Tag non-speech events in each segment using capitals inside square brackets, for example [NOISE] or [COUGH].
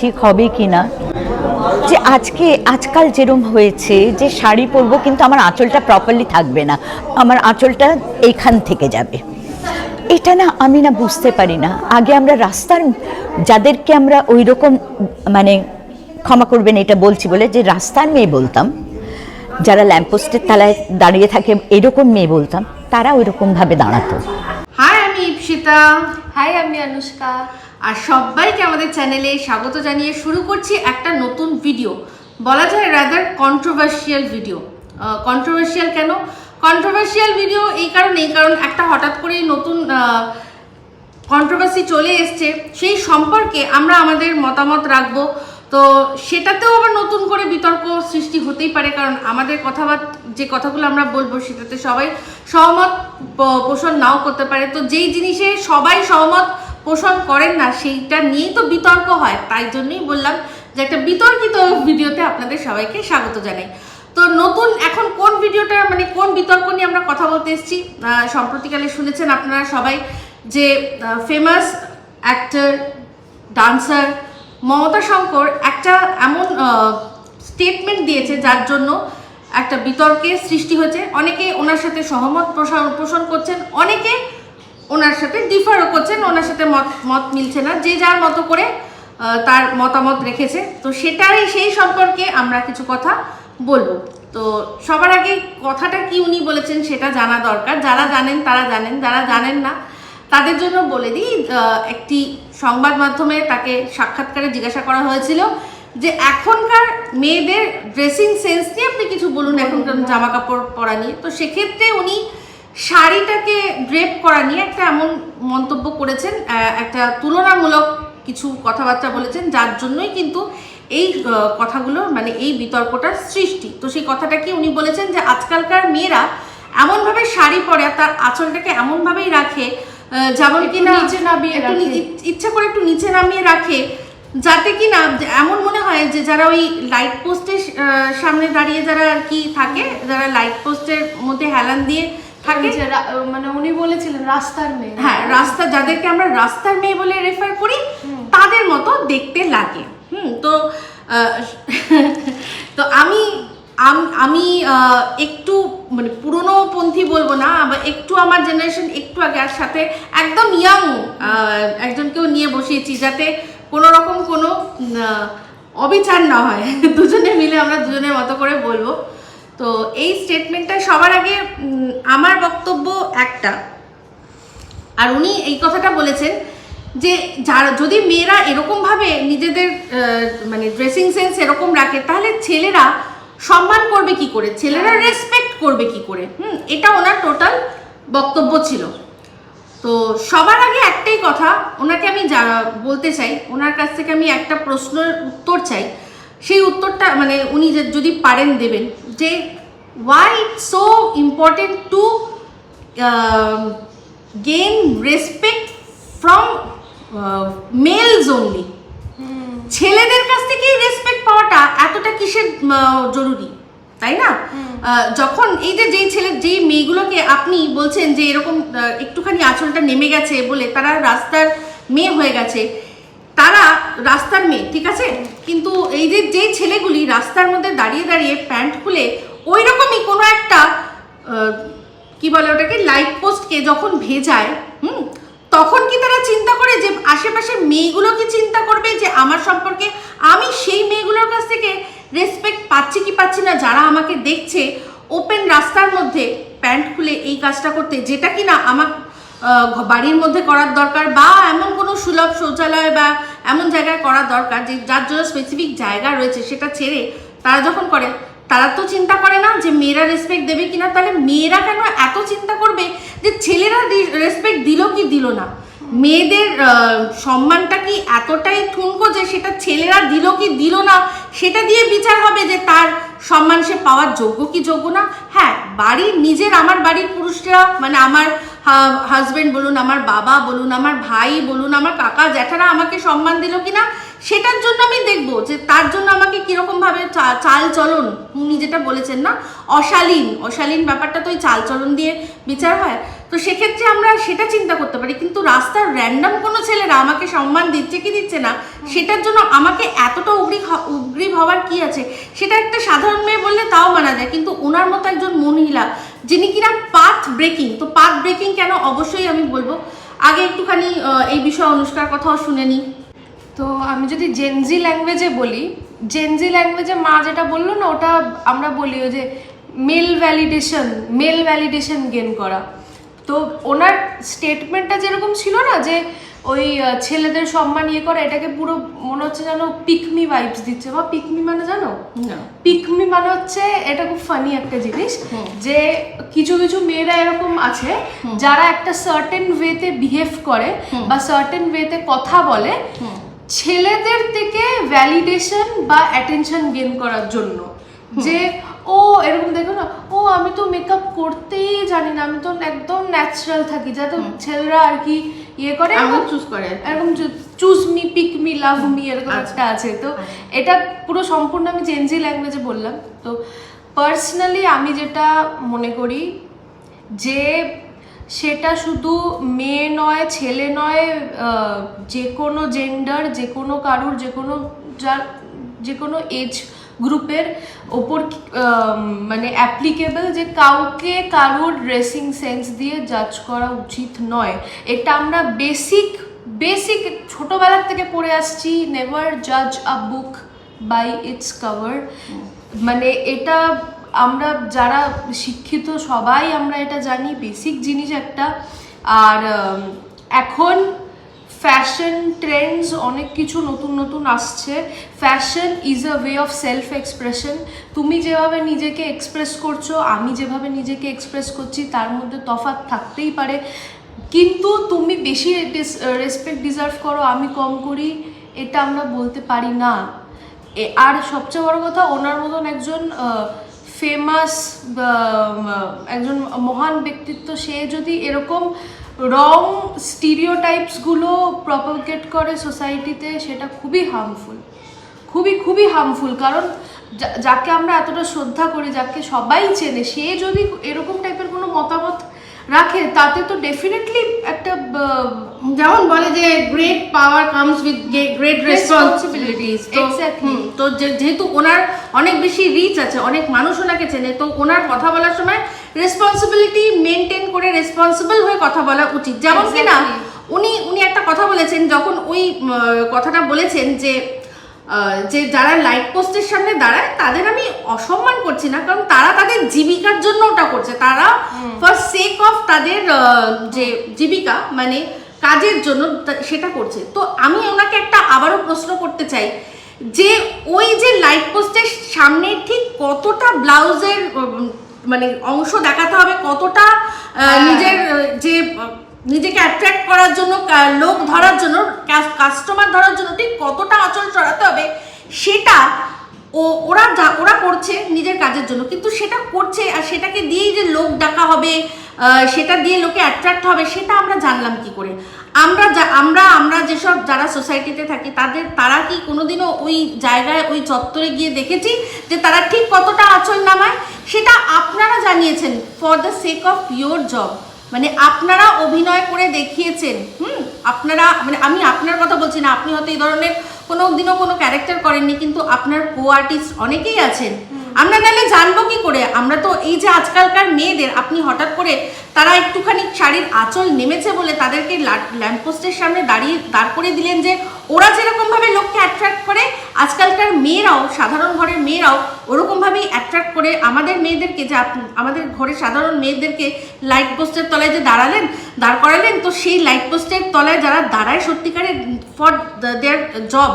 ঠিক হবে কি না যে আজকে আজকাল যেরম হয়েছে যে শাড়ি পরবো কিন্তু আমার আঁচলটা প্রপারলি থাকবে না আমার আঁচলটা এইখান থেকে যাবে। এটা না আমি না বুঝতে পারি না। আগে আমরা রাস্তার যাদেরকে আমরা ওই রকম মানে ক্ষমা করবেন এটা বলছি বলে যে রাস্তার মেয়ে বলতাম যারা ল্যাম্পপোস্টের তলায় দাঁড়িয়ে থাকে এরকম মেয়ে বলতাম তারা ওই রকমভাবে দাঁড়াতো। হাই আমি ইপসিতা হাই আমি অনুষ্কা আর সবাইকে আমাদের চ্যানেলে স্বাগত জানিয়ে শুরু করছি একটা নতুন ভিডিও বলা যায় রাদার কন্ট্রোভার্সিয়াল ভিডিও কন্ট্রোভার্সিয়াল কেন? কন্ট্রোভার্সিয়াল ভিডিও এই কারণেই, কারণ একটা হঠাৎ করেই নতুন কন্ট্রোভার্সি চলে এসছে। সেই সম্পর্কে আমরা আমাদের মতামত রাখব। তো সেটাতেও আবার নতুন করে বিতর্ক সৃষ্টি হতেই পারে, কারণ আমাদের কথাবার্তা যে কথাগুলো আমরা বলব সেটাতে সবাই সহমত পোষণ নাও করতে পারে। তো যেই জিনিসে সবাই সহমত পোষণ করেন না, সেইটা নিয়েই তো বিতর্ক হয়। তাই জন্যই বললাম যে একটা বিতর্কিত ভিডিওতে আপনাদের সবাইকে স্বাগত জানাই। তো নতুন এখন কোন ভিডিওটা মানে কোন বিতর্ক নিয়ে আমরা কথা বলতে এসেছি? সম্প্রতিকালে শুনেছেন আপনারা সবাই যে famous actor dancer Mamata Shankar একটা এমন স্টেটমেন্ট দিয়েছে যার জন্য একটা বিতর্কের সৃষ্টি হয়েছে। অনেকে ওনার সাথে সহমত পোষণ করছেন, অনেকে ওনার সাথে ডিফারও করছেন, ওনার সাথে মত মত মিলছে না। যে যার মতো করে তার মতামত রেখেছে। তো সেটারই সেই সম্পর্কে আমরা কিছু কথা বলব। তো সবার আগে কথাটা কি উনি বলেছেন সেটা জানা দরকার। যারা জানেন, তারা জানেন। যারা জানেন না, তাদের জন্য বলে দিই একটি সংবাদ মাধ্যমে তাকে সাক্ষাৎকারে জিজ্ঞাসা করা হয়েছিল যে, এখনকার মেয়েদের ড্রেসিং সেন্স নিয়ে আপনি কিছু বলুন, এখনকার জামা কাপড় পরা নিয়ে। তো সেক্ষেত্রে উনি শাড়িটাকে ড্রেপ করা নিয়ে একটা এমন মন্তব্য করেছেন একটা তুলনামূলক কিছু কথাবার্তা বলেছেন যার জন্যই কিন্তু এই কথাগুলো মানে এই বিতর্কটার সৃষ্টি তো সেই কথাটা কি উনি বলেছেন যে আজকালকার মেয়েরা এমনভাবে শাড়ি পরে আর তার আঁচলটাকে এমনভাবেই রাখে যেমন কি না নিচে নামিয়ে একটু। ইচ্ছা করে একটু নিচে নামিয়ে রাখে যাতে কি না এমন মনে হয় যে যারা ওই লাইট পোস্টের সামনে দাঁড়িয়ে যারা আর কি থাকে যারা লাইট পোস্টের মধ্যে হেলান দিয়ে থাকে? মানে উনি বলেছিলেন রাস্তার মেয়ে। হ্যাঁ রাস্তা যাদেরকে আমরা রাস্তার মেয়ে বলে রেফার করি তাদের মতো দেখতে লাগে। হুম তো [LAUGHS] তো আমি আমি একটু মানে পুরনো পন্থী বলব না আবার একটু আমার জেনারেশন একটু আগে আর সাথে একদম ইয়াং একজনকেও নিয়ে বসিয়েছি যাতে কোনো রকম কোনো অবিচার না হয়। [LAUGHS] দুজনে মিলে আমরা দুজনের মতো করে বলব। তো এই স্টেটমেন্টটা সবার আগে আমার বক্তব্য একটা। আর উনি এই কথাটা বলেছেন যে, যারা, যদি মেয়েরা এরকমভাবে নিজেদের মানে ড্রেসিং সেন্স এরকম রাখে, তাহলে ছেলেরা সম্মান করবে কি করে? ছেলেরা রেসপেক্ট করবে কি করে? হুম, এটা ওনার টোটাল বক্তব্য ছিল। তো সবার আগে একটাই কথা, ওনাকে আমি যা বলতে চাই, ওনার কাছ থেকে আমি একটা প্রশ্নের উত্তর চাই। সেই উত্তরটা মানে উনি যদি পারেন দেবেন। যে why so important to gain respect from males only ছেলেদের কাছ থেকেই রেসপেক্ট পাওয়াটা এতটা কিসের জরুরি? তাই না? যখন এই যে যেই ছেলে যেই মেয়েগুলোকে আপনি বলছেন যে এরকম একটুখানি আঁচলটা নেমে গেছে বলে তারা রাস্তার মেয়ে হয়ে গেছে তারা রাস্তার মেয়ে, ঠিক আছে? কিন্তু এই যে, যেই ছেলেগুলি রাস্তার মধ্যে দাঁড়িয়ে দাঁড়িয়ে প্যান্ট খুলে ওই রকমই কোনো একটা কি বলে ওটাকে লাইট পোস্টকে যখন ভেজায়, হুম, তখন কি তারা চিন্তা করে যে আশেপাশে মেয়েগুলো কি চিন্তা করবে যে, আমার সম্পর্কে আমি সেই মেয়েগুলোর কাছ থেকে রেসপেক্ট পাচ্ছি কি পাচ্ছি না? যারা আমাকে দেখছে ওপেন রাস্তার মধ্যে প্যান্ট খুলে এই কাজটা করতে, যেটা কি না আমার বাড়ির মধ্যে করার দরকার বা এমন কোনো সুলভ শৌচালয় বা এমন জায়গায় করা দরকার যে যার জন্য স্পেসিফিক জায়গা রয়েছে সেটা ছেড়ে তারা যখন করে, তারা তো চিন্তা করে না যে মেয়েরা রেসপেক্ট দেবে কিনা। তাহলে মেয়েরা কেন এত চিন্তা করবে যে ছেলেরা রেসপেক্ট দিল কি দিল না? মেয়েদের সম্মানটা কি এতটাই ঠুনকো যে সেটা ছেলেরা দিল কি দিল না? সেটা দিয়ে বিচার হবে যে তার সম্মান সে পাওয়ার যোগ্য কি যোগ্য না? হ্যাঁ বাড়ির নিজের, আমার বাড়ির পুরুষরা মানে আমার হাজবেন্ড বলুন, আমার বাবা বলুন, আমার ভাই বলুন, আমার কাকা জ্যাঠারা আমাকে সম্মান দিল কিনা, সেটার জন্য আমি দেখব যে তার জন্য আমাকে কীরকম ভাবে চা- চাল চলন উনি যেটা বলেছেন না, অশালীন। অশালীন ব্যাপারটা তো ওই চাল চলন দিয়ে বিচার হয়। তো সেক্ষেত্রে আমরা সেটা চিন্তা করতে পারি, কিন্তু রাস্তার র্যান্ডাম কোনো ছেলেরা আমাকে সম্মান দিচ্ছে কি দিচ্ছে না, সেটার জন্য আমাকে এতটা উগ্রী উগ্রীব হওয়ার কি আছে? সেটা একটা সাধারণ মেয়ে বললে তাও মানা যায়, কিন্তু ওনার মতো একজন মহিলা যিনি কিনা পাথ ব্রেকিং তো পাথ ব্রেকিং কেন? অবশ্যই আমি বলব। আগে একটুখানি এই বিষয়ে অনুষ্কার কথাও শুনে নিই। তো আমি যদি জেনজি ল্যাঙ্গুয়েজে বলি জেনজি ল্যাঙ্গুয়েজে মা যেটা বলল না, ওটা আমরা বলি যে male validation male validation gain করা। তো ওনার স্টেটমেন্টটা যেরকম ছিল না, যে ওই ছেলেদের সম্মান ইয়ে করে এটাকে পুরো মনে হচ্ছে যেন পিকমি ভাইবস দিচ্ছে। বা পিকমি মানে জানো? পিকমি মানে হচ্ছে এটা খুব ফানি একটা জিনিস যে কিছু কিছু মেয়েরা এরকম আছে যারা একটা সার্টেন ওয়েতে বিহেভ করে বা সার্টেন ওয়েতে কথা বলে ছেলেদের থেকে ভ্যালিডেশন বা অ্যাটেনশন গেন করার জন্য। যে ও এরকম দেখো না ও আমি তো মেকআপ করতেই জানি না আমি তো একদম ন্যাচারাল থাকি। যাতে ছেলেরা আর কি ইয়ে করে এমন চুজ করে। এরকম choose me pick me love me এরকম একটা আছে। তো এটা পুরো সম্পূর্ণ আমি চেঞ্জি ল্যাঙ্গুয়েজে বললাম। তো পার্সোনালি আমি যেটা মনে করি যে সেটা শুধু মেয়ে নয় ছেলে নয় যে কোনো জেন্ডার যে কোনো কারুর যে কোনো যার যে কোনো এজ গ্রুপের ওপর মানে অ্যাপ্লিকেবল যে কাউকে কারোর ড্রেসিং সেন্স দিয়ে জাজ করা উচিত নয়। এটা আমরা বেসিক বেসিক ছোটোবেলার থেকে পড়ে আসছি নেভার জাজ a book by its cover মানে এটা আমরা যারা শিক্ষিত, সবাই আমরা এটা জানি বেসিক জিনিস একটা। আর এখন ফ্যাশন ট্রেন্ডস অনেক কিছু নতুন নতুন আসছে। Fashion is a way of self expression তুমি যেভাবে নিজেকে এক্সপ্রেস করছ, আমি যেভাবে নিজেকে এক্সপ্রেস করছি, তার মধ্যে তফাৎ থাকতেই পারে। কিন্তু তুমি বেশি রেসপেক্ট ডিজার্ভ করো, আমি কম করি, এটা আমরা বলতে পারি না। আর সবচেয়ে বড় কথা, ওনার মতন একজন ফেমাস একজন মহান ব্যক্তিত্ব, সে যদি এরকম রং স্টিরিওটাইপসগুলো প্রপাগেট করে সোসাইটিতে সেটা খুবই হার্মফুল খুবই খুবই হার্মফুল কারণ যাকে আমরা এতটা শ্রদ্ধা করি যাকে সবাই চেনে সে যদি এরকম টাইপের কোনো মতামত রাখে তাতে তো ডেফিনেটলি একটা যেমন বলে যে great power comes with great responsibilities. তো যে- যেহেতু ওনার অনেক বেশি রিচ আছে অনেক মানুষ ওনাকে চেনে তো ওনার কথা বলার সময় রেসপন্সিবিলিটি মেনটেন করে রেসপন্সিবল হয়ে কথা বলা উচিত। যেমন কি না উনি উনি একটা কথা বলেছেন যখন ওই কথাটা বলেছেন যে যে যারা লাইট পোস্টের সামনে দাঁড়ায় তাদের আমি অসম্মান করছি না কারণ তারা তাদের জীবিকার জন্য ওটা করছে। তারা ফর সেক অফ তাদের যে জীবিকা মানে কাজের জন্য সেটা করছে। তো আমি ওনাকে একটা আবারও প্রশ্ন করতে চাই যে ওই যে লাইট পোস্টের সামনে ঠিক কতটা ব্লাউজের মানে অংশ দেখাতে হবে কতটা হ্যাঁ। নিজের যে নিজেকে অ্যাট্রাক্ট করার জন্য লোক ধরার জন্য কাস্টমার ধরার জন্য ঠিক কতটা আঁচল চড়াতে হবে সেটা ও ওরা যা ওরা করছে নিজের কাজের জন্য কিন্তু সেটা করছে আর সেটাকে দিয়েই যে লোক ডাকা হবে সেটা দিয়ে লোকে অ্যাট্রাক্ট হবে, সেটা আমরা জানলাম কি করে? আমরা আমরা আমরা যেসব যারা সোসাইটিতে থাকি, তাদের, তারা কি কোনোদিনও ওই জায়গায়, ওই চত্বরে গিয়ে দেখেছি যে তারা ঠিক কতটা আঁচল নামায়? সেটা আপনারা জানিয়েছেন for the sake of your job মানে আপনারা অভিনয় করে দেখিয়েছেন, হুম? আপনারা মানে আমি আপনার কথা বলছি না, আপনি হয়তো এই ধরনের কোনো দিনও কোনো ক্যারেক্টার করেননি, কিন্তু আপনার কো আর্টিস্ট অনেকেই আছেন। আমরা নাহলে জানব কি করে? আমরা তো এই যে আজকালকার মেয়েদের, আপনি হঠাৎ করে তারা একটুখানি শাড়ির আঁচল নেমেছে বলে তাদেরকে ল্যাম্পপোস্টের সামনে দাঁড়িয়ে, দাঁড় করে দিলেন যে, ওরা যেরকমভাবে লোককে অ্যাট্রাক্ট করে, আজকালকার মেয়েরাও, সাধারণ ঘরের মেয়েরাও ওরকমভাবেই অ্যাট্রাক্ট করে আমাদের মেয়েদেরকে যে আমাদের ঘরের সাধারণ মেয়েদেরকে লাইট পোস্টের তলায় যে দাঁড়ালেন, দাঁড় করালেন, তো সেই লাইট পোস্টের তলায় যারা দাঁড়ায় সত্যিকারের ফর দেয়ার জব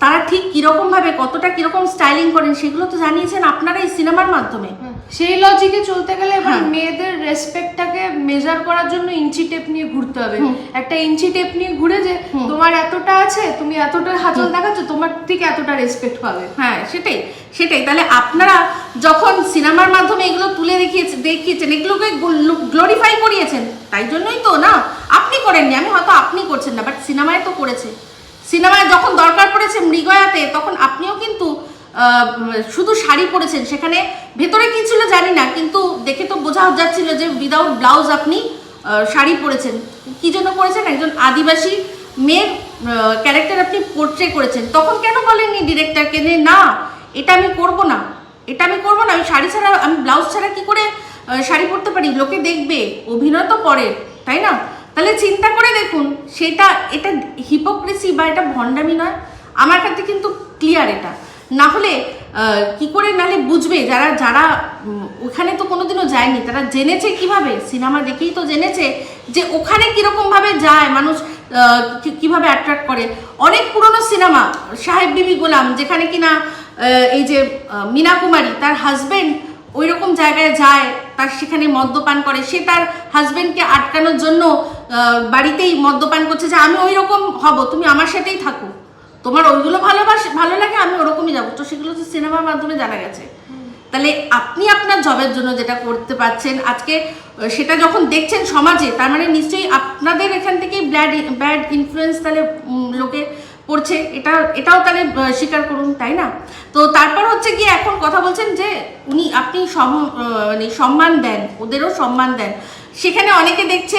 তারা ঠিক কীরকমভাবে কতটা কীরকম স্টাইলিং করেন সেগুলো তো জানিয়েছেন আপনারা এই সিনেমার মাধ্যমে। সেই লজিকে চলতে গেলে এবার হ্যাঁ। মেয়েদের রেসপেক্টটাকে মেজার করার জন্য ইঞ্চি টেপ নিয়ে ঘুরতে হবে। একটা ইঞ্চি টেপ নিয়ে ঘুরে যে তোমার এতটা আছে তুমি এতটা হাতল দেখাচ্ছ তোমার ঠিক এতটা রেসপেক্ট পাবে। হ্যাঁ সেটাই সেটাই। তাহলে আপনারা যখন সিনেমার মাধ্যমে এগুলো তুলে দেখিয়েছে দেখিয়েছেন এগুলোকে গ্লোরিফাই করিয়েছেন তাই জন্যই তো না আপনি করেননি আমি হয়তো আপনি করছেন না বাট সিনেমায় তো করেছে। সিনেমায় যখন দরকার পড়েছে মৃগয়াতে, তখন আপনিও কিন্তু শুধু শাড়ি পরেছেন। সেখানে ভেতরে কি ছিল জানি না, কিন্তু দেখে তো বোঝা যাচ্ছিল যে উইদাউট ব্লাউজ আপনি শাড়ি পরেছেন। কি জন্য পরেছেন? একজন আদিবাসী মেয়ের ক্যারেক্টার আপনি পোর্ট্রে করেছেন। তখন কেন বলেননি ডিরেক্টরকে যে, না, এটা আমি করব না। এটা আমি করব না। আমি শাড়ি ছাড়া, আমি ব্লাউজ ছাড়া কি করে শাড়ি পরতে পারি? লোকে দেখবে, অভিনয় তো পরে তাই না? তাহলে চিন্তা করে দেখুন, সেটা, এটা হিপোক্রেসি বা এটা ভণ্ডামি নয়। আমার কাছে কিন্তু ক্লিয়ার এটা। না হলে কি করে নালে বুঝবে যারা যারা ওখানে তো কোনোদিনও যায়নি, তারা জেনেছে কীভাবে? সিনেমা দেখেই তো জেনেছে যে ওখানে কীরকমভাবে যায়, মানুষ কীভাবে অ্যাট্রাক্ট করে। অনেক পুরনো সিনেমা, সাহেব বিবি গোলাম, যেখানে কিনা এই যে মীনা কুমারী, তার হাজবেন্ড ওই রকম জায়গায় যায়, তার সেখানে মদ্যপান করে, সে তার হাজব্যান্ডকে আটকানোর জন্য বাড়িতেই মদ্যপান করছে যে আমি ওই রকম হব, তুমি আমার সাথেই থাকো। তোমার ওইগুলো ভালোবাস, ভালো লাগে, আমি ওরকমই যাব। তো সেগুলো তো সিনেমার মাধ্যমে জানা গেছে। তাহলে আপনি আপনার জবের জন্য যেটা করতে পারছেন, আজকে সেটা যখন দেখছেন সমাজে, তার মানে নিশ্চয়ই আপনাদের এখান থেকেই ব্যাড ব্যাড ইনফ্লুয়েন্স তাহলে লোকে পড়ছে এটা, এটাও তাহলে স্বীকার করুন, তাই না? তো তারপর হচ্ছে গিয়ে এখন কথা বলছেন যে উনি, আপনি মানে সম্মান দেন, ওদেরও সম্মান দেন। সেখানে অনেকে দেখছে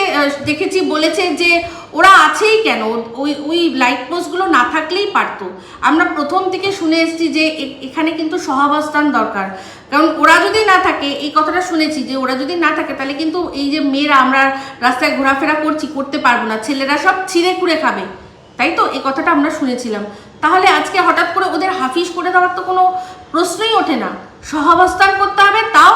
দেখেছি, বলেছে যে ওরা আছেই কেন? ওই ওই লাইট পোস্টগুলো না থাকলেই পারতো। আমরা প্রথম থেকে শুনে এসেছি যে এখানে কিন্তু সহাবস্থান দরকার। কারণ ওরা যদি না থাকে, এই কথাটা শুনেছি যে ওরা যদি না থাকে, তাহলে কিন্তু এই যে মেয়েরা আমরা রাস্তায় ঘোরাফেরা করছি, করতে পারব না। ছেলেরা সব ছিঁড়ে কুড়ে খাবে। তাই তো এই কথাটা আমরা শুনেছিলাম। তাহলে আজকে হঠাৎ করে ওদের হাফিস করে দেওয়ার তো কোনো প্রশ্নই ওঠে না। সহাবস্থান করতে হবে তাও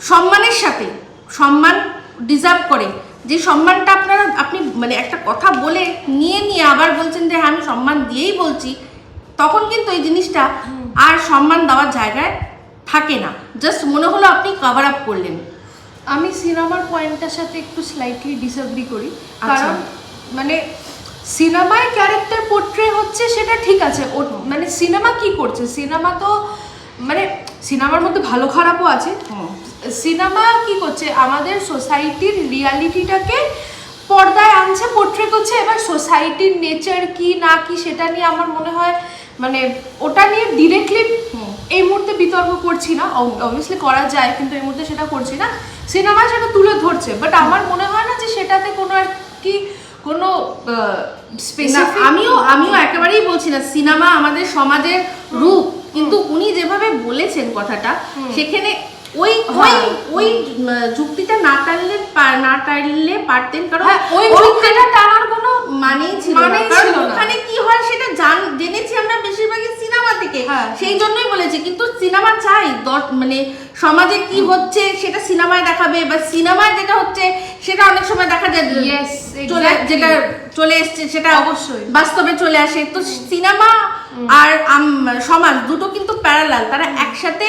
সম্মানের সাথে। সম্মান ডিজার্ভ করে। যে সম্মানটা আপনারা আপনি মানে একটা কথা বলে নিয়ে নিয়ে আবার বলছেন যে হ্যাঁ আমি সম্মান দিয়েই বলছি। তখন কিন্তু এই জিনিসটা আর সম্মান দেওয়ার জায়গায় থাকে না। জাস্ট মনে হলো আপনি কভার আপ করলেন। আমি সিনেমার পয়েন্টটার সাথে একটু স্লাইটলি ডিসএগ্রি করি। আচ্ছা। কারণ মানে সিনেমায় ক্যারেক্টার পোর্ট্রে হচ্ছে সেটা ঠিক আছে। ও মানে সিনেমা কি করছে? সিনেমা তো মানে সিনেমার মধ্যে ভালো খারাপও আছে। সিনেমা কি করছে? আমাদের সোসাইটির রিয়ালিটিটাকে পর্দায় আনছে পোর্ট্রে করছে। এবার সোসাইটির নেচার কি না কি সেটা নিয়ে আমার মনে হয় মানে ওটা নিয়ে ডিরেক্টলি এই মুহূর্তে বিতর্ক করছি না। অবভিয়াসলি করা যায় কিন্তু এই মুহূর্তে সেটা করছি না। সিনেমা সেটা তুলে ধরছে। বাট আমার মনে হয় না যে সেটাতে কোনো আর কি কোনো আমিও আমিও একেবারেই বলছি না সিনেমা আমাদের সমাজের রূপ। কিন্তু উনি যেভাবে বলেছেন কথাটা সেখানে ওই ওই হ্যাঁ। ওই যুক্তিটা না টানলে না টানলে পারতেন কারণ হ্যাঁ, ওই যুক্তিটা টানার কোনো মানেই ছিল না। ওখানে কি হয় সেটা জান জেনেছি আমরা বেশিরভাগই সিনেমা থেকে হ্যাঁ। সেই জন্যই বলেছি কিন্তু সিনেমা চাই মানে সমাজে কি হচ্ছে সেটা সিনেমায় দেখাবে বা সিনেমায় যেটা হচ্ছে সেটা অনেক সময় দেখা যায় চলে যেটা চলে এসছে সেটা অবশ্যই। বাস্তবে চলে আসে তো সিনেমা আর সমাজ দুটো কিন্তু প্যারালাল তারা একসাথে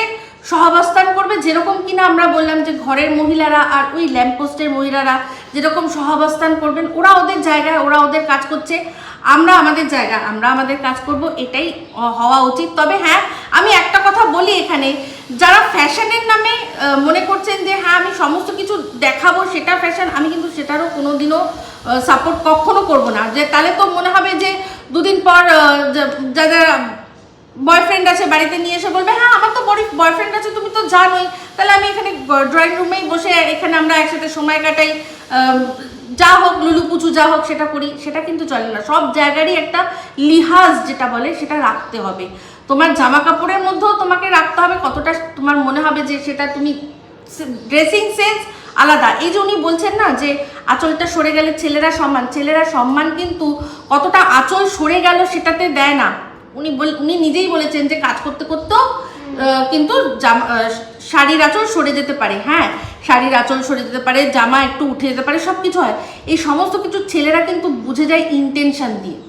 সহাবস্থান করবে যেরকম কিনা আমরা বললাম যে ঘরের মহিলারা আর ওই ল্যাম্পপোস্টের মহিলারা যেরকম সহাবস্থান করবেন, ওরা ওদের জায়গায়, ওরা ওদের কাজ করছে। আমরা আমাদের জায়গা, আমরা আমাদের কাজ করব, এটাই হওয়া উচিত। তবে হ্যাঁ আমি একটা কথা বলি এখানে, যারা ফ্যাশনের নামে মনে করছেন যে হ্যাঁ আমি সমস্ত কিছু দেখাবো, সেটা ফ্যাশন, আমি কিন্তু সেটারও কোনোদিনও সাপোর্ট কখনো করব না। যে তাহলে তো মনে হবে যে দুদিন পর যারা বয়ফ্রেন্ড আছে, বাড়িতে নিয়ে এসে বলবে হ্যাঁ আমার তো বয়ফ্রেন্ড আছে, তুমি তো জানোই। তাহলে আমি এখানে ড্রয়িং রুমেই বসে এখানে আমরা একসাথে সময় কাটাই। যা হোক লুলু পুচু যা হোক, সেটা করি। সেটা কিন্তু চলে না। সব জায়গারই একটা লিহাজ যেটা বলে, সেটা রাখতে হবে। তোমার জামা কাপড়ের মধ্যেও তোমাকে রাখতে হবে, কতটা তোমার মনে হবে যে সেটা তুমি ড্রেসিং সেন্স আলাদা। এই যে উনি বলছেন না যে আঁচলটা সরে গেলে ছেলেরা সম্মান ছেলেরা সম্মান কিন্তু কতটা আঁচল সরে গেল সেটাতে দেয় না। উনি বল উনি নিজেই বলেছেন যে কাজ করতে করতেও কিন্তু জামা শাড়ির আঁচল সরে যেতে পারে হ্যাঁ? শাড়ির আঁচল সরে যেতে পারে জামা একটু উঠে যেতে পারে সব কিছু হয়। এই সমস্ত কিছু ছেলেরা কিন্তু বুঝে যায় ইন্টেনশন দিয়ে।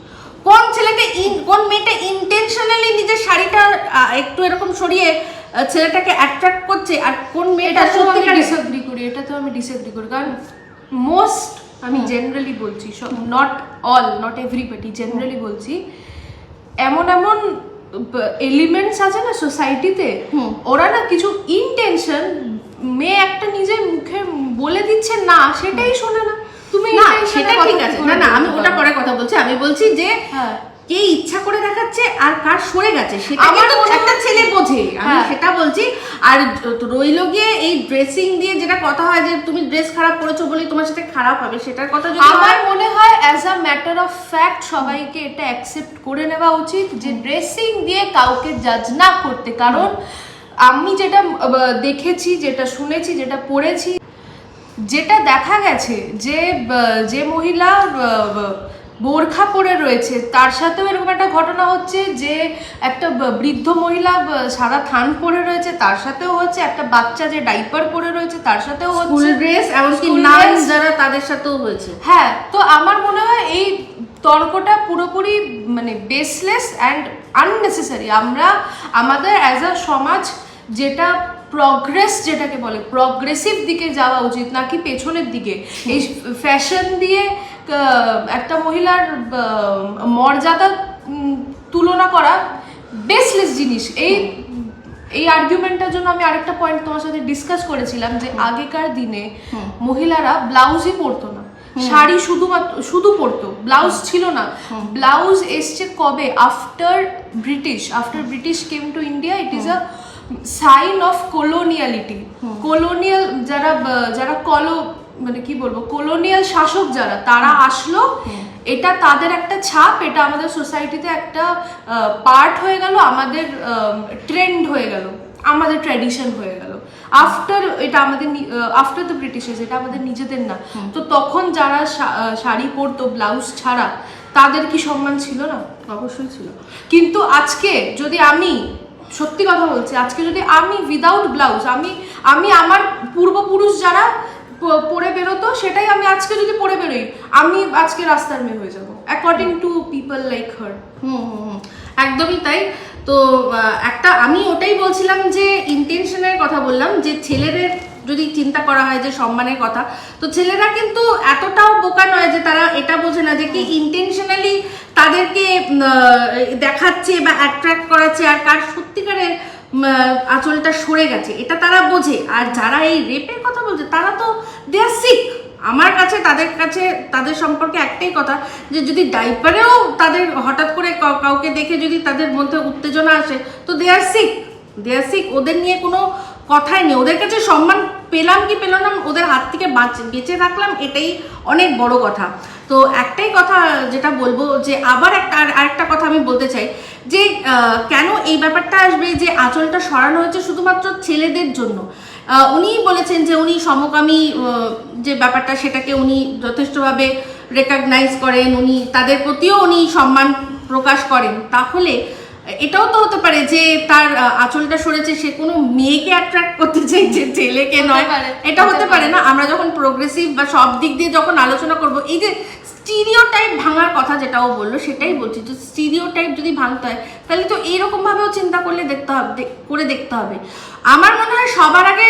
কোন ছেলেটা ইন কোন মেয়েটা ইন্টেনশনালি নিজের শাড়িটা একটু এরকম সরিয়ে ছেলেটাকে অ্যাট্রাক্ট করছে আর কোন মেয়েটা আমি ডিসএগ্রি করি এটা তো আমি ডিসএগ্রি করি কারণ মোস্ট আমি জেনারেলি বলছি সব not all not everybody generally বলছি এমন এমন এলিমেন্টস আছে না সোসাইটিতে। ওরা না কিছু ইনটেনশন মেয়ে একটা নিজের মুখে বলে দিচ্ছে না সেটাই শোনে না তুমি না সেটা ঠিক আছে না না আমি ওটা পারো? পরে কথা বলছি আমি বলছি যে হ্যাঁ কে ইচ্ছা করে দেখাচ্ছে আর কার সরে গেছে সেটা একটা ছেলে বোঝে আমি হ্যাঁ। সেটা বলছি আর রইল গিয়ে এই ড্রেসিং দিয়ে যেটা কথা হয় যে তুমি ড্রেস খারাপ করেছ বলে তোমার সাথে খারাপ হবে সেটার কথা যদি আমার মনে হয় as a matter of fact সবাইকে এটা অ্যাকসেপ্ট করে নেওয়া উচিত যে ড্রেসিং দিয়ে কাউকে জাজ না করতে কারণ আমি যেটা দেখেছি যেটা শুনেছি যেটা পড়েছি যেটা দেখা গেছে যে যে মহিলা বোরখা পরে রয়েছে। তার সাথেও এরকম একটা ঘটনা হচ্ছে যে একটা বৃদ্ধ মহিলা সাদা থান পরে রয়েছে তার সাথেও হচ্ছে একটা বাচ্চা যে ডাইপার পরে রয়েছে তার সাথেও হচ্ছে। ড্রেস এমনকি যারা তাদের সাথেও হয়েছে। হ্যাঁ তো আমার মনে হয় এই তর্কটা পুরোপুরি মানে বেসলেস অ্যান্ড আননেসেসারি আমরা আমাদের অ্যাজ আ সমাজ যেটা প্রগ্রেস যেটাকে বলে প্রগ্রেসিভ দিকে যাওয়া উচিত নাকি পেছনের দিকে? এই ফ্যাশন দিয়ে একটা মহিলার মর্যাদা তুলনা করা বেসলেস জিনিস। এই এই আর্গুমেন্টটার জন্য আমি আরেকটা পয়েন্ট তোমার সাথে ডিসকাস করেছিলাম যে আগেকার দিনে মহিলারা ব্লাউজই পরতো না। শাড়ি শুধুমাত্র শুধু পরতো ব্লাউজ ছিল না। ব্লাউজ এসছে কবে? After British after British came to India it is a sign of coloniality colonial যারা যারা কলো মানে কি বলব কলোনিয়াল শাসক যারা তারা আসলো। এটা তাদের একটা ছাপ এটা আমাদের সোসাইটিতে একটা পার্ট হয়ে গেল আমাদের ট্রেন্ড হয়ে গেল আমাদের ট্র্যাডিশন হয়ে গেল। আফটার এটা আমাদের আফটার দ্য ব্রিটিশেস এটা আমাদের নিজেদের না। তো তখন যারা শাড়ি পরতো ব্লাউজ ছাড়া তাদের কি সম্মান ছিল না? অবশ্যই ছিল। কিন্তু আজকে যদি আমি সত্যি কথা বলছি, আজকে যদি আমি উইদাউট ব্লাউজ আমি আমি আমার পূর্বপুরুষ যারা পরে বেরোতো, সেটাই আমি আজকে যদি পরে বেরোই, আমি আজকে রাস্তার মেয়ে হয়ে যাব according to people like her hmm hmm. একদমই তাই তো একটা, আমি ওটাই বলছিলাম যে ইন্টেনশনের কথা বললাম, যে ছেলেদের যদি চিন্তা করা হয় যে সম্মানের কথা, তো ছেলেরা কিন্তু এতটাও বোকা নয় যে তারা এটা বোঝে না যে কি ইন্টেনশনালি তাদেরকে দেখাচ্ছে বা অ্যাট্রাক্ট করাচ্ছে আর কার সত্যিকারের আঁচলটা সরে গেছে। এটা তারা বোঝে। আর যারা এই রেপের কথা বলছে, তারা তো দে আর সিক আমার কাছে, তাদের কাছে, তাদের সম্পর্কে একটাই কথা যে যদি ডাইপারেও তাদের হঠাৎ করে কাউকে দেখে যদি তাদের মধ্যে উত্তেজনা আসে, তো দে আর সিক দে আর সিক ওদের নিয়ে কোনো কথাই নেই। ওদের কাছে সম্মান পেলাম কি পেলাম না ওদের হাত থেকে বাঁচ- থাকলাম এটাই অনেক বড় কথা। তো একটাই কথা যেটা বলব যে আবার একটা আর আরেকটা কথা আমি বলতে চাই যে কেন এই ব্যাপারটা আসবে যে আঁচলটা সরানো হয়েছে শুধুমাত্র ছেলেদের জন্য? আহ, উনি বলেছেন যে উনি সমকামী যে ব্যাপারটা সেটাকে উনি যথেষ্টভাবে রেকগনাইজ করেন উনি তাদের প্রতিও উনি সম্মান প্রকাশ করেন। তাহলে এটাও তো হতে পারে যে তার আঁচলটা সরেছে সে কোনো মেয়েকে অ্যাট্রাক্ট করতে চাইছে ছেলেকে নয়। এটা হতে পারে না? আমরা যখন প্রোগ্রেসিভ বা সব দিক দিয়ে যখন আলোচনা করব এই যে স্টিরিও টাইপ ভাঙার কথা যেটাও বলল সেটাই বলছি। যে স্টিরিও টাইপ যদি ভাঙতে হয় তাহলে তো এইরকমভাবেও চিন্তা করলে দেখতে হবে করে দেখতে হবে। আমার মনে হয় সবার আগে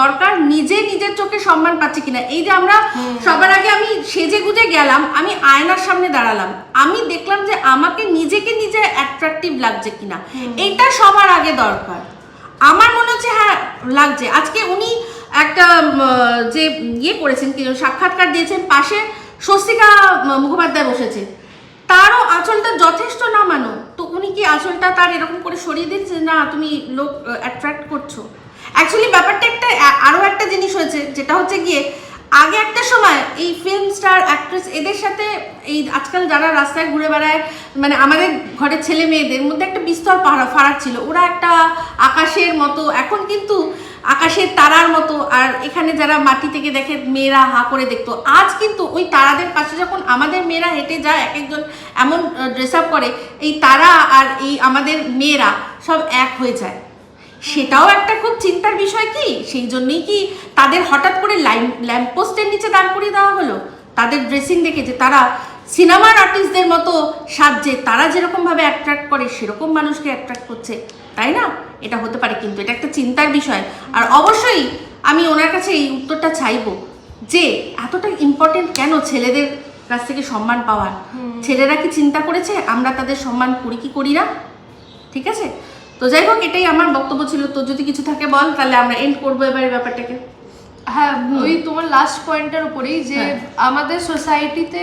দরকার নিজে নিজের চোখে সম্মান পাচ্ছে কিনা। এই যে আমরা সবার আগে আমি সেজে গুজে গেলাম আমি আয়নার সামনে দাঁড়ালাম। আমি দেখলাম যে আমাকে নিজেকে নিজে অ্যাট্রাকটিভ লাগছে কিনা। এইটা সবার আগে দরকার। আমার মনে হচ্ছে হ্যাঁ লাগছে। আজকে উনি একটা যে ইয়ে করেছেন কি সাক্ষাৎকার দিয়েছেন পাশে স্বস্তিকা মুখোপাধ্যায় বসেছে। তারও আঁচলটা যথেষ্ট না মানো। তো উনি কি আঁচলটা তার এরকম করে সরিয়ে দিচ্ছে না, তুমি লোক অ্যাট্রাক্ট করছ? অ্যাকচুয়ালি ব্যাপারটা একটা আরও একটা জিনিস হয়েছে, যেটা হচ্ছে গিয়ে, আগে একটা সময় এই ফিল্ম স্টার অ্যাক্ট্রেস এদের সাথে এই আজকাল যারা রাস্তায় ঘুরে বেড়ায় মানে আমাদের ঘরের ছেলে মেয়েদের মধ্যে একটা বিস্তর ফারাক ছিল। ওরা একটা আকাশের মতো। এখন কিন্তু আকাশের তারার মতো, আর এখানে যারা মাটি থেকে দেখে মেয়েরা হা করে দেখতো। আজ কিন্তু ওই তারাদের পাশে যখন আমাদের মেয়েরা হেঁটে যায় এক একজন এমন ড্রেস আপ করে, এই তারা আর এই আমাদের মেয়েরা সব এক হয়ে যায়। সেটাও একটা খুব চিন্তার বিষয় কি? সেই জন্যই কি তাদের হঠাৎ করে লাইন ল্যাম্পপোস্টের নিচে দাঁড় করিয়ে দেওয়া হলো? তাদের ড্রেসিং দেখে যে তারা সিনেমার আর্টিস্টদের মতো সাজছে, তারা যেরকমভাবে অ্যাট্রাক্ট করে, সেরকম মানুষকে অ্যাট্রাক্ট করছে। তাই না? এটা হতে পারে কিন্তু এটা একটা চিন্তার বিষয়। আর অবশ্যই আমি ওনার কাছে এই উত্তরটা চাইব যে এতটা ইম্পর্টেন্ট কেন ছেলেদের কাছ থেকে সম্মান পাওয়ার? ছেলেরা কি চিন্তা করেছে আমরা তাদের সম্মান করি কি করি না? ঠিক আছে? তো যাই হোক এটাই আমার বক্তব্য ছিল। তো যদি কিছু থাকে বল তাহলে আমরা এন্ড করব এবারে ব্যাপারটাকে। হ্যাঁ ওই তোমার লাস্ট পয়েন্টের উপরেই যে হ্যাঁ। আমাদের সোসাইটিতে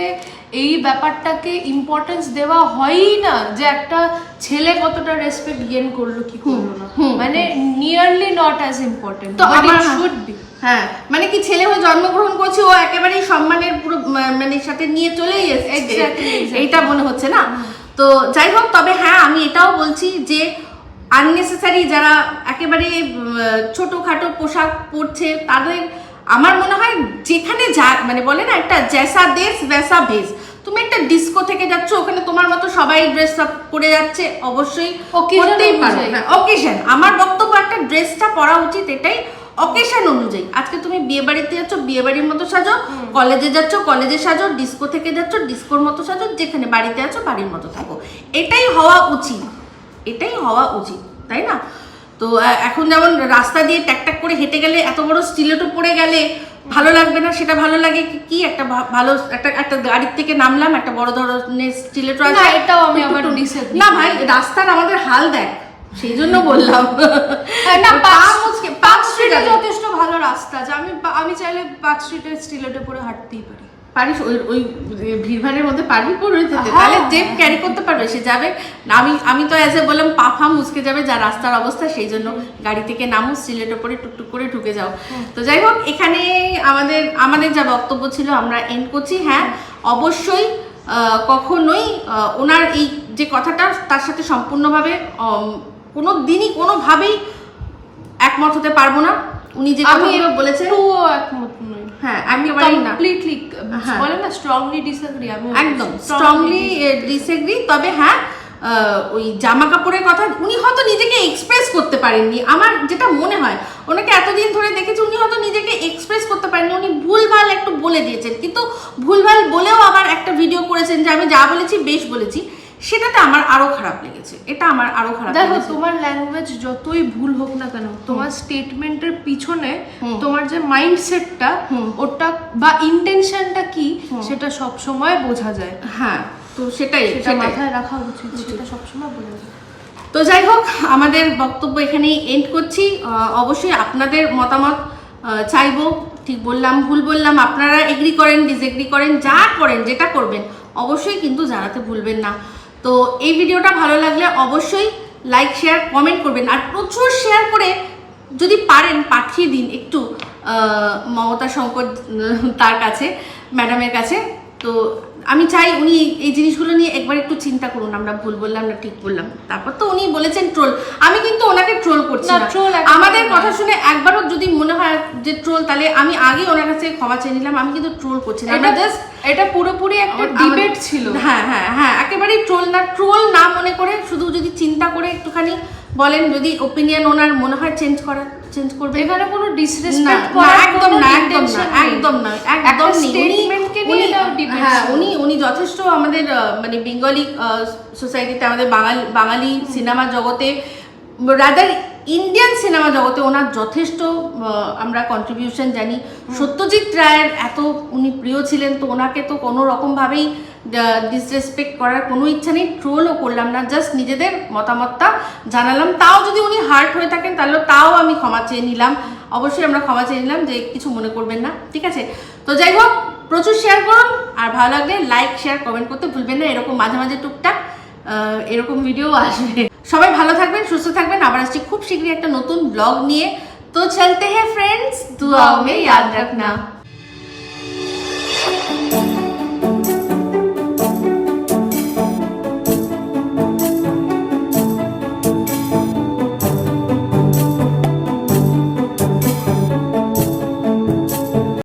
এই ব্যাপারটাকে ইম্পর্টেন্স দেওয়া হয়ই না যে একটা ছেলে কতটা রেসপেক্ট গেন করল কি করল না। মানে নিয়ারলি নট অ্যাজ ইম্পর্টেন্ট তো আমার শুড বি হ্যাঁ মানে কি ছেলে হয়ে জন্মগ্রহণ করছে ও একেবারেই সম্মানের পুরো মানে সাথে নিয়ে চলেই এসেছে। Exactly. এইটা মনে হচ্ছে না? তো যাই হোক তবে হ্যাঁ আমি এটাও বলছি যে আননেসেসারি যারা একেবারে ছোটখাটো পোশাক পরছে তাদের আমার মনে হয় যেখানে যা মানে বলে না একটা জ্যাসা দেশ ভ্যাসা ভেস তুমি একটা ডিস্কো থেকে যাচ্ছ ওখানে তোমার মতো সবাই ড্রেস আপ করে যাচ্ছে অবশ্যই করতেই পারো। হ্যাঁ, অকেশন আমার বক্তব্য একটা ড্রেসটা পরা উচিত এটাই অকেশন অনুযায়ী। আজকে তুমি বিয়ে বাড়িতে যাচ্ছ বিয়ে বাড়ির মতো সাজো কলেজে যাচ্ছ কলেজে সাজো ডিস্কো থেকে যাচ্ছ ডিস্কোর মতো সাজো যেখানে বাড়িতে আছো বাড়ির মতো থাকো। এটাই হওয়া উচিত। এটাই হওয়া উচিত তাই না? তো এখন যেমন রাস্তা দিয়ে ট্যাক ট্যাক করে হেঁটে গেলে এত বড় স্টিলেটো পড়ে গেলে ভালো লাগবে না সেটা ভালো লাগে কি- কি একটা ভালো একটা একটা গাড়ির থেকে নামলাম একটা বড় ধরনের স্টিলেটো আছে না, এটাও আমি আবার না ভাই রাস্তার আমাদের হাল দেখ সেই জন্য বললাম। না পা পার্ক মুচকে পা স্ট্রিটে যথেষ্ট ভালো রাস্তা আছে। আমি আমি চাইলে পার্ক স্ট্রিটের স্টিলেটে পরে হাঁটতেই পারি। পারিস ওই ওই ভিড়ভাড়ের মধ্যে পারবি পড়ে যেতে হ্যাঁ। তাহলে যে ক্যারি করতে পারবে সে যাবে। আমি আমি তো অ্যাজ এ বললাম পা ফা মুচকে যাবে যা রাস্তার অবস্থা সেই জন্য গাড়ি থেকে নামো সিলেটের উপরে টুকটুক করে ঢুকে যাও। তো যাই হোক এখানে আমাদের আমাদের যা বক্তব্য ছিল আমরা এন্ড করছি। হ্যাঁ অবশ্যই কখনোই ওনার এই যে কথাটা তার সাথে সম্পূর্ণভাবে কোনো দিনই কোনোভাবেই একমত হতে পারব না। উনি যে আমি কথাগুলো বলেছেন একমত হ্যাঁ আমি একেবারেই না। কমপ্লিটলি হ্যাঁ। বলে না স্ট্রংলি ডিসএগ্রি আমি একদম স্ট্রংলি ডিসএগ্রি তবে হ্যাঁ ওই জামা কাপড়ের কথা উনি হয়তো নিজেকে এক্সপ্রেস করতে পারেননি। আমার যেটা মনে হয় ওনাকে এতদিন ধরে দেখেছি উনি হয়তো নিজেকে এক্সপ্রেস করতে পারেননি। উনি ভুলভাল একটু বলে দিয়েছেন। কিন্তু ভুলভাল বলেও আবার একটা ভিডিও করেছেন যে আমি যা বলেছি বেশ বলেছি। সেটাতে আমার আরও খারাপ লেগেছে। এটা আমার আরও খারাপ দেখো তোমার ল্যাঙ্গুয়েজ যতই ভুল হোক না কেন তোমার স্টেটমেন্টের পিছনে তোমার যে মাইন্ডসেটটা ওটা বা ইন্টেনশনটা কি সেটা সব সময় বোঝা যায়। হ্যাঁ তো সেটাই সেটা মাথায় রাখা উচিত সেটা সবসময় বোঝা যায়। তো যাই হোক আমাদের বক্তব্য এখানেই এন্ড করছি। অবশ্যই আপনাদের মতামত চাইব ঠিক বললাম ভুল বললাম আপনারা এগ্রি করেন ডিসএগ্রি করেন যা করেন যেটা করবেন অবশ্যই কিন্তু জানাতে ভুলবেন না। তো এই ভিডিওটা ভালো লাগলে অবশ্যই লাইক শেয়ার কমেন্ট করবেন। আর প্রচুর শেয়ার করে যদি পারেন, পাঠিয়ে দিন একটু মমতা শঙ্কর তার কাছে ম্যাডামের কাছে। তো আমি চাই উনি এই জিনিসগুলো নিয়ে একবার একটু চিন্তা করুন আমরা ভুল বললাম না ঠিক বললাম। তারপর তো উনি বলেছেন ট্রোল আমি কিন্তু ওনাকে ট্রোল করছি না, একদমই আমাদের কথা শুনে একবারও যদি মনে হয় যে ট্রোল তাহলে আমি আগে ওনার কাছে ক্ষমা চেয়ে নিলাম। আমি কিন্তু ট্রোল করছি না। এটা জাস্ট এটা পুরোপুরি একটা ডিবেট ছিল। হ্যাঁ হ্যাঁ হ্যাঁ একেবারেই ট্রোল না। ট্রোল না মনে করে শুধু যদি চিন্তা করে একটুখানি বলেন যদি ওপিনিয়ন ওনার মনে হয় চেঞ্জ করা চেঞ্জ করবে? এখানে কোনো ডিসরেসপেক্ট না, করার একদম না একদম না একদম না একদম স্টেটমেন্টকে নিয়ে হ্যাঁ উনি উনি যথেষ্ট আমাদের মানে বেঙ্গলি সোসাইটিতে আমাদের বাঙালি বাঙালি সিনেমা জগতে রাদার ইন্ডিয়ান সিনেমা জগতে ওনার যথেষ্ট আমরা কন্ট্রিবিউশন জানি। সত্যজিৎ রায়ের এত উনি প্রিয় ছিলেন তো ওনাকে তো কোনো রকমভাবেই ডিসরেসপেক্ট করার কোনো ইচ্ছা নেই ট্রোলও করলাম না জাস্ট নিজেদের মতামতটা জানালাম। তাও যদি উনি হার্ট হয়ে থাকেন তাহলে তাও আমি ক্ষমা চেয়ে নিলাম। অবশ্যই আমরা ক্ষমা চেয়ে নিলাম যে কিছু মনে করবেন না ঠিক আছে? তো যাই হোক প্রচুর শেয়ার করুন আর ভালো লাগলে লাইক শেয়ার কমেন্ট করতে ভুলবেন না এরকম মাঝে মাঝে টুকটাক এরকম ভিডিও আসবে। সবাই ভালো থাকবেন, সুস্থ থাকবেন। আবার আসছি খুব শীঘ্রই একটা নতুন ব্লগ নিয়ে। তো চলতে হ্যাঁ ফ্রেন্ডস দুআ মে, ইয়াদ রাখনা।